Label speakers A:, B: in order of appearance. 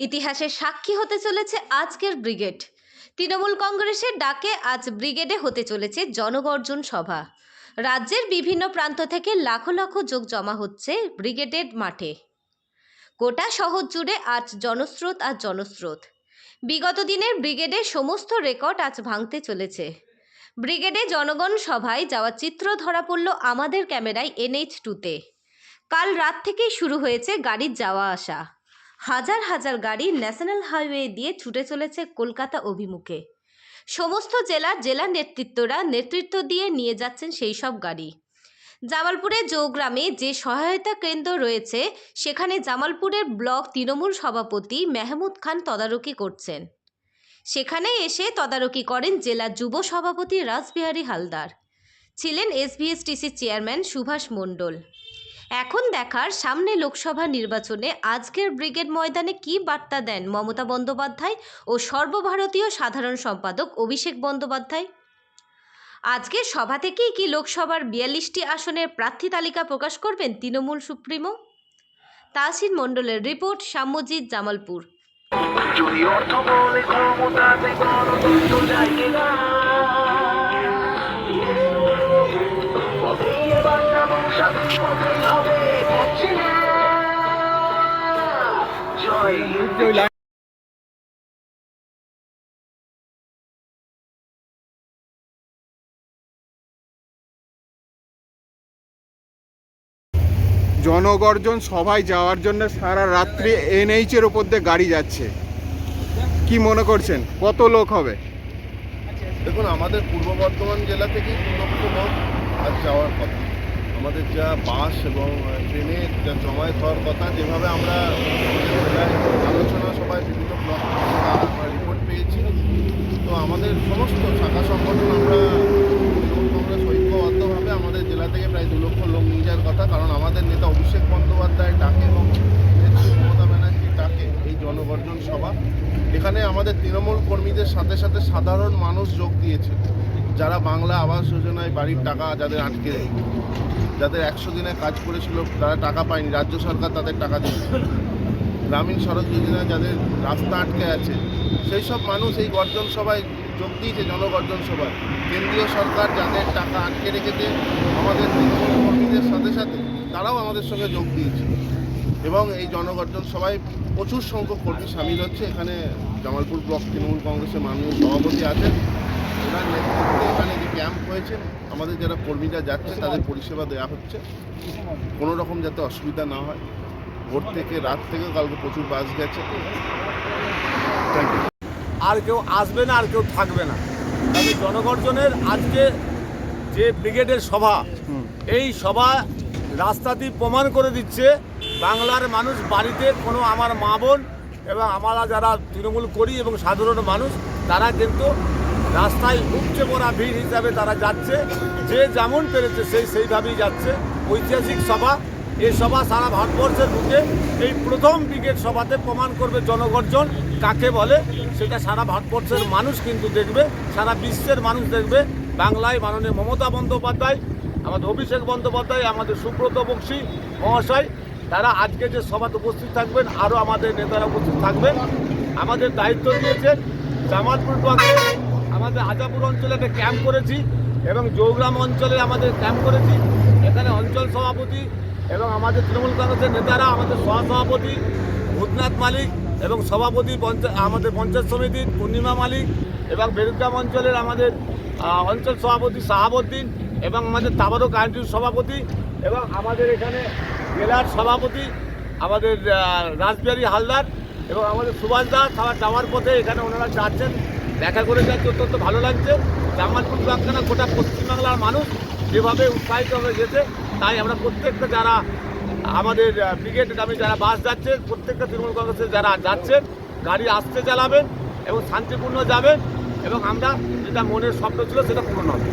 A: ইতিহাসের সাক্ষী হতে চলেছে আজকের ব্রিগেড। তৃণমূল কংগ্রেসের ডাকে আজ ব্রিগেডে হতে চলেছে জনগর্জন সভা। রাজ্যের বিভিন্ন প্রান্ত থেকে লাখো লাখো যোগ জমা হচ্ছে ব্রিগেডের মাঠে। গোটা শহর জুড়ে আজ জনস্রোত আর জনস্রোত। বিগত দিনের ব্রিগেডের সমস্ত রেকর্ড আজ ভাঙতে চলেছে। ব্রিগেডে জনগণ সভায় যাওয়া চিত্র ধরা পড়ল আমাদের ক্যামেরায় এনএইচ টুতে। কাল রাত থেকেই শুরু হয়েছে গাড়ির যাওয়া আসা। হাজার হাজার গাড়ি ন্যাশনাল হাইওয়ে দিয়ে ছুটে চলেছে কলকাতা অভিমুখে। সমস্ত জেলার জেলা নেতৃত্বরা নেতৃত্ব দিয়ে নিয়ে যাচ্ছেন সেই সব গাড়ি। জামালপুরে জৌগ্রামে যে সহায়তা কেন্দ্র রয়েছে, সেখানে জামালপুরের ব্লক তৃণমূল সভাপতি মেহমুদ খান তদারকি করছেন। সেখানে এসে তদারকি করেন জেলা যুব সভাপতি রাসবিহারী হালদার। ছিলেন এসবিএসটিসির চেয়ারম্যান সুভাষ মণ্ডল। এখন দেখার সামনে লোকসভা নির্বাচনে আজকের ব্রিগেড ময়দানে কি বার্তা দেন মমতা বন্দ্যোপাধ্যায় ও সর্বভারতীয় সাধারণ সম্পাদক অভিষেক বন্দ্যোপাধ্যায়? আজকের সভা থেকেই কি লোকসভার বিয়াল্লিশটি আসনের প্রার্থী তালিকা প্রকাশ করবেন তৃণমূল সুপ্রিমো? তাসিন মণ্ডলের রিপোর্ট, সাম্যজিৎ জামালপুর।
B: জনগর্জন সভায় যাওয়ার জন্য সারা রাত্রি এনএইচ এর ওপর দিয়ে গাড়ি যাচ্ছে। কি মনে করছেন? কত লোক হবে?
C: দেখুন, আমাদের পূর্ব বর্ধমান জেলা থেকেই দু লোক যাওয়ার কথা আমাদের যা বাস এবং ট্রেনে যা জমায়েত হওয়ার কথা, যেভাবে আমরা আলোচনা সবাই বিভিন্ন ব্লক আমরা রিপোর্ট পেয়েছি, তো আমাদের সমস্ত শাখা সংগঠন আমরা, তৃণমূল ঐক্যবদ্ধভাবে আমাদের জেলা থেকে প্রায় দু লক্ষ লোক নিয়ে যাওয়ার কথা, কারণ আমাদের নেতা অভিষেক বন্দ্যোপাধ্যায় ডাকে এবং মমতা ব্যানার্জির ডাকে এই জনগর্জন সভা। এখানে আমাদের তৃণমূল কর্মীদের সাথে সাথে সাধারণ মানুষ যোগ দিয়েছে যারা বাংলা আবাস যোজনায় বাড়ির টাকা যাদের আটকে, যাদের একশো দিনে কাজ করেছিল, তারা টাকা পায়নি। রাজ্য সরকার তাদের টাকা দিচ্ছে গ্রামীণ সড়ক যোজনায় যাদের রাস্তা আটকে আছে সেই সব মানুষ এই গর্জন সভায় যোগ দিয়েছে, জনগর্জন সভায়। কেন্দ্রীয় সরকার যাদের টাকা আটকে রেখেছে, আমাদের কর্মীদের সাথে সাথে তারাও আমাদের সঙ্গে যোগ দিয়েছে। এবং এই জনগর্জন সভায় প্রচুর সংখ্যক কর্মী সামিল হচ্ছে। এখানে জামালপুর ব্লক তৃণমূল কংগ্রেসের মাননীয় সভাপতি আছেন। ওনার নেতৃত্বে এখানে যে ক্যাম্প হয়েছে আমাদের যারা কর্মীরা যাচ্ছে তাদের পরিষেবা দেওয়া হচ্ছে। কোনো রকম যাতে অসুবিধা না হয়। ভোর থেকে রাত থেকেও কালকে প্রচুর বাস গেছে।
D: আর কেউ আসবে না আর কেউ থাকবে না। তবে জনগর্জনের আজকে যে ব্রিগেডের সভা এই সভা রাস্তাটি প্রমাণ করে দিচ্ছে বাংলার মানুষ বাড়িতে কোনো আমার মা বোন এবং আমরা যারা তৃণমূল করি এবং সাধারণ মানুষ তারা কিন্তু রাস্তায় উপচে পড়া ভিড় হিসাবে তারা যাচ্ছে। যে যেমন পেরেছে সেই সেইভাবেই যাচ্ছে। ঐতিহাসিক সভা, এই সভা সারা ভারতবর্ষের বুকে এই প্রথম ব্রিগেড সভাতে প্রমাণ করবে জনগর্জন। কাকে বলে? সেটা সারা ভারতবর্ষের মানুষ কিন্তু দেখবে, সারা বিশ্বের মানুষ দেখবে। বাংলায় মাননীয় মমতা বন্দ্যোপাধ্যায়, আমাদের অভিষেক বন্দ্যোপাধ্যায়, আমাদের সুব্রত বক্সী মহাশয়, তারা আজকে যে সভাতে উপস্থিত থাকবেন, আরও আমাদের নেতারা উপস্থিত থাকবেন। আমাদের দায়িত্ব দিয়েছেন জামালপুর আমাদের আজাপুর অঞ্চলে একটা ক্যাম্প করেছি এবং জৌগ্রাম অঞ্চলে আমাদের ক্যাম্প করেছি। এখানে অঞ্চল সভাপতি এবং আমাদের তৃণমূল কংগ্রেসের নেতারা, আমাদের সহসভাপতি ভূতনাথ মালিক এবং সভাপতি আমাদের পঞ্চায়েত সমিতির পূর্ণিমা মালিক এবং বেরুগ্রাম অঞ্চলের আমাদের অঞ্চল সভাপতি শাহাবুদ্দিন এবং আমাদের তাবারক আইনটির সভাপতি এবং আমাদের এখানে জেলার সভাপতি, আমাদের রাসবিহারী হালদার এবং আমাদের সুভাষ দাস খাবার যাওয়ার পথে এখানে ওনারা যাচ্ছেন। দেখা করে যাচ্ছে অত্যন্ত ভালো লাগছে। জামালপুর ব্লকখানা গোটা পশ্চিমবাংলার মানুষ যেভাবে উৎসাহিত হয়ে গেছে, তাই আমরা প্রত্যেকটা যারা আমাদের ব্রিগেড নামে যারা বাস যাচ্ছে, প্রত্যেকটা তৃণমূল কংগ্রেসের যারা যাচ্ছেন, গাড়ি আসতে চালাবেন এবং শান্তিপূর্ণ যাবেন এবং আমরা যেটা মনের স্বপ্ন ছিল সেটা পূরণ হবে।